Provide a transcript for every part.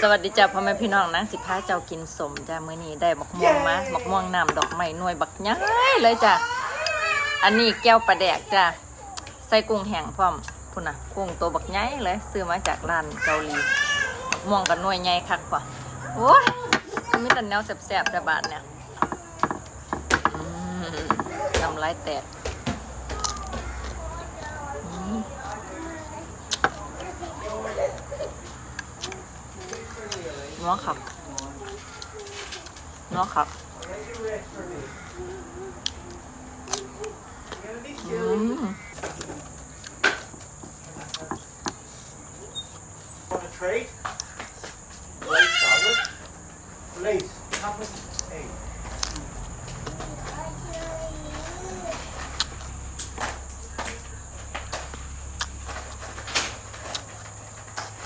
สวัสดีจ้าพ่อแม่พี่น้องนะสิพาเจ้ากินสมจ้ามื้อนี้ได้บักม่วงมาบักม่วงน้ำดอกไม้หน่วยบักย้ายเลยจ้าอันนี้แก้วปลาแดกจ้าใส่กุ้งแห้งพร้อมพุ่นน่ะกุ้งตัวบักย้ายเลยซื้อมาจากร้านเกาหลีบักม่วงกับหน่วยใหญ่คักกว่าโอ้ยมีแต่แนวแสบๆแต่บาดเนี่ยอืมน้ำลายแตก นัวขับนัวขับอืม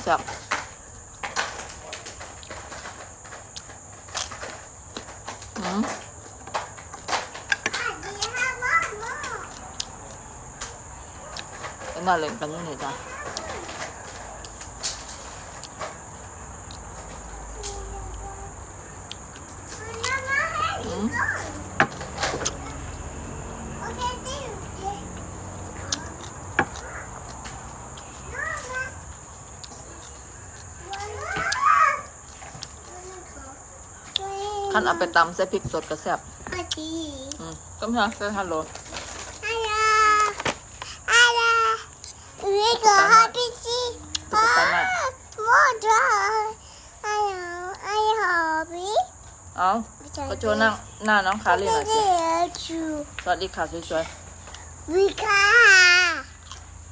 แซ่บ อืมเอามาเล่นกันนี่จ้ะอืม ขั้นเอาไปตำใส่พริกสดก็แซ่บอืมก็ไม่ใช่ใส่ฮัลโหล We go happy see. ตุ๊กตาหน่อย More dry. I know. I happy. เอาก็โชว์หน้าหน้าน้องคารีหน่อยสิ you. สวัสดีค่ะสวย We can.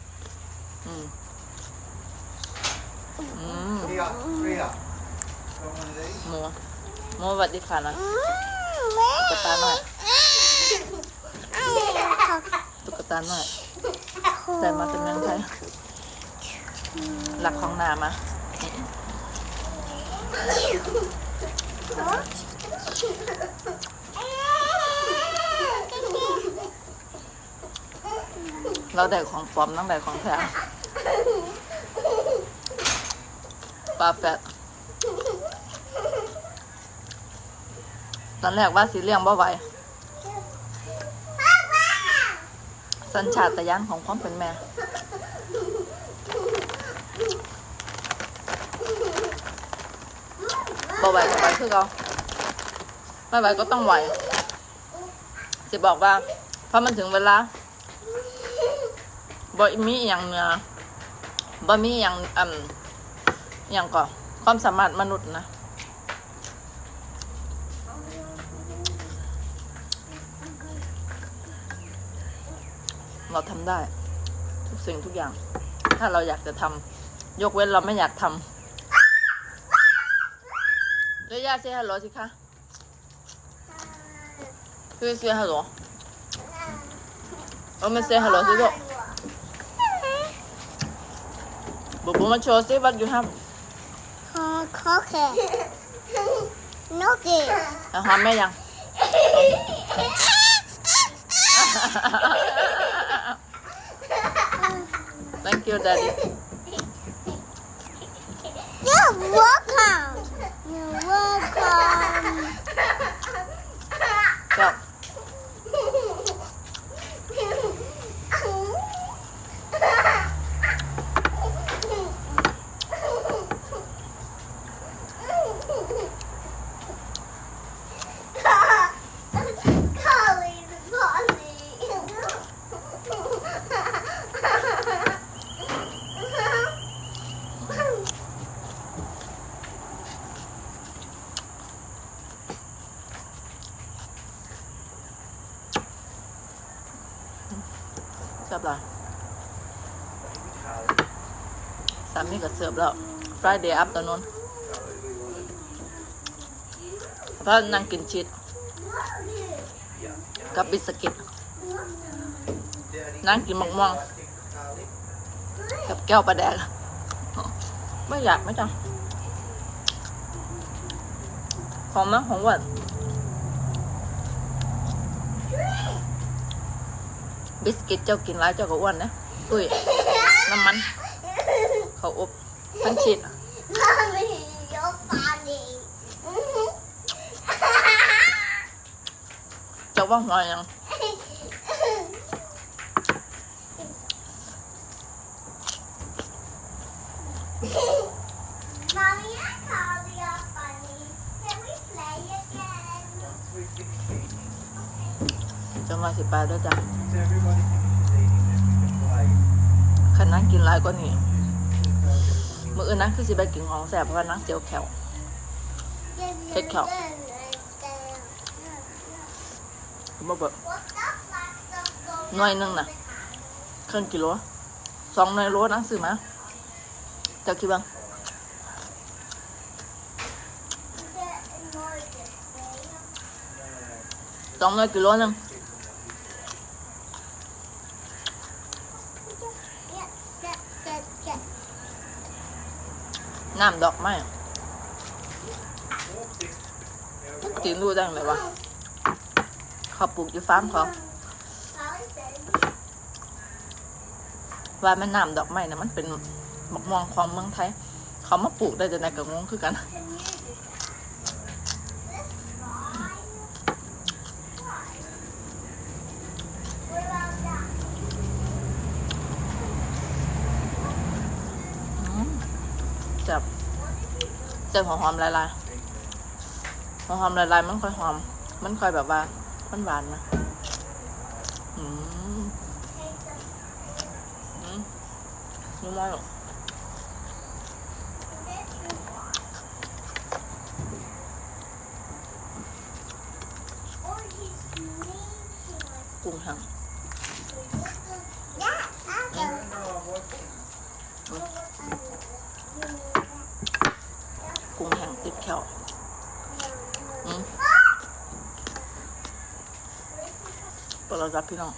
ๆอืมอืม Ria, Ria. Got one of these? หมู หมูสวัสดีค่ะนะ Mm, ตุ๊กตาหน่อยตุ๊กตาหน่อยแต่มาจากเมืองไทยหลักของนามาเราได้ของปลอมน้องได้ของแท้ปลาแฟด อนแรกว่าสีเลี้ยงบ่ไหวสัญชาตญาณของความเป็นแม่บ่ไหวก็ไหวคือเราไม่ไหวก็ต้องไหวสิบอกว่าพอมันถึงเวลาบ่มีอย่างเนือบ่มีอย่างอืมอย่างก่อความสามารถมนุษย์นะ เราทำได้ ทุกสิ่งทุกอย่าง ถ้าเราอยากจะทำยกเว้นเราไม่อยากทำเดี๋ยวย่าเซฮัลโหลสิคะคือเซฮัลโหลเอามาเซฮัลโหลสิลูกบุบุมาโชว์สิ what you have Oh, cocky. No good. เอาหอมแม่ยัง thank you daddy You're welcome. You're welcome. เสิร์ฟแล้วสามีก็เสิร์ฟแล้ว Friday afternoon เพราะนั่งกินชีสกับบิสกิตนั่งกินมะม่วงกับแก้วปลาแดกไม่อยากไหมจ๊ะของมั้งของหวาน บิสกิตเจ้ากินร้าเจ้าก็อ้วนนะตุ้ยน้ำมัน เขาอบทั้งชิดเจ้าว่าหอยยัง once everybody finishes eating, then we can play. คันนั่งกินหลายกว่านี้มืออื่นนั่งคือสิไปกินของแสบเพราะว่านั่งเสียวแขว Take out. บ่แบบหน่วยหนึงน่ะครึ่องกิโลสองหน่วยโลนั่งซื้อมาจ้าคิดบ้างสองหน่วยกิโลนึง น้ำดอกไม้ตีนรู้ได้ไหมวะเขาปลูกอยู่ฟาร์มเขาว่าแม่น้ำดอกไม้นะมันเป็นหมกมองของเมืองไทย เขามาปลูกได้จะไหนกับงงคือกัน อืม จับจับหอมหอมๆลายๆหอมหอมๆลายๆมันค่อยหอม มันค่อยแบบว่ามันหวานนะอืมอืมนุ่มมากหรอกุ้งห้งกุ้งแห้งติดแขวอืมเปิดเรับพี่น้อง